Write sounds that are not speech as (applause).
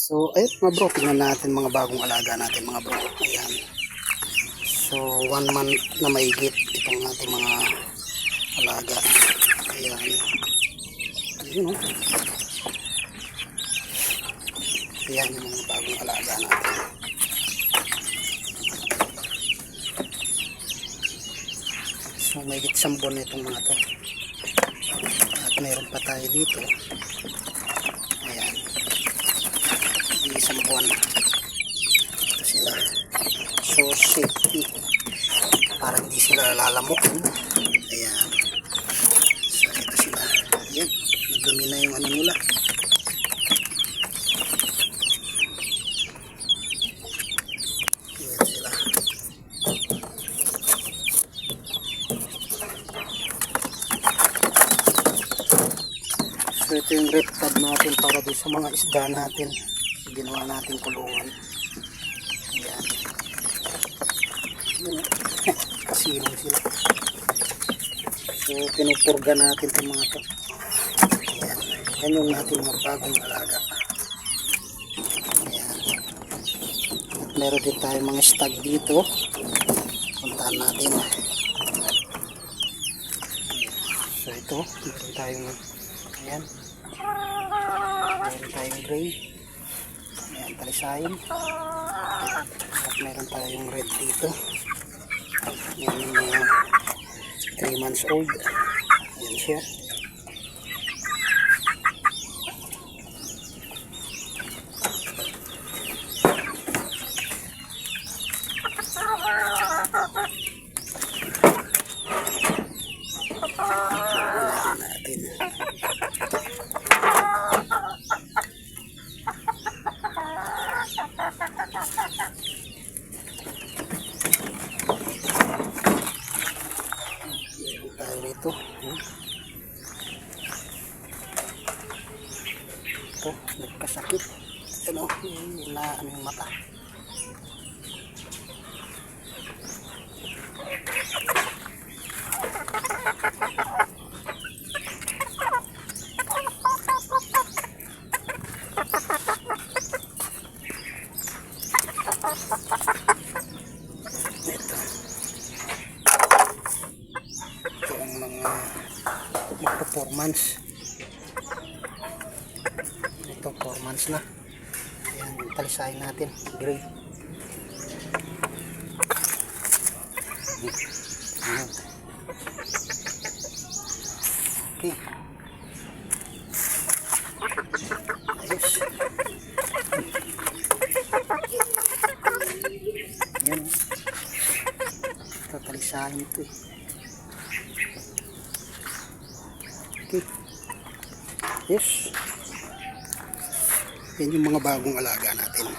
So, ayun mga bro, tingnan natin mga bagong alaga natin mga bro. Ayan. So, one month na maigit itong ating mga alaga. Ayan. Ayun o. Ayan yung mga bagong alaga natin. So, maigit isang buwan na itong mga to. At meron pa tayo dito. Ayan. Hindi isang buwan. Ito sila. So, safety. Para hindi sila lalamukin. Ayan. So, ito sila. Ayan. Madumi na yung ano nila. Ayan. So ito yung pad natin para doon sa mga isda natin. Ginawa natin kulungan. Ayan. Ayan. (laughs) Kasilong sila. So pinupurga natin itong mga to. Ayan. Yan yung natin mga bagong alaga. Ayan. At meron din tayo mga stag dito. Puntahan natin. So ito, meron tayong ayan. Meron tayong gray. Ayan, talisayin. At meron tayong red dito. Ayan yung mga 3 months old. Ayan siya. Ayan natin. Hmm. Ito, nagkasakit. Ano, yung na, ano yung mata. Ito, 4 months na. Ayan, talisayin natin. Ayan. Okay. Ayos. Ayan. Tatalisahin ito eh. Okay. Yes. Yan yung mga bagong alaga natin.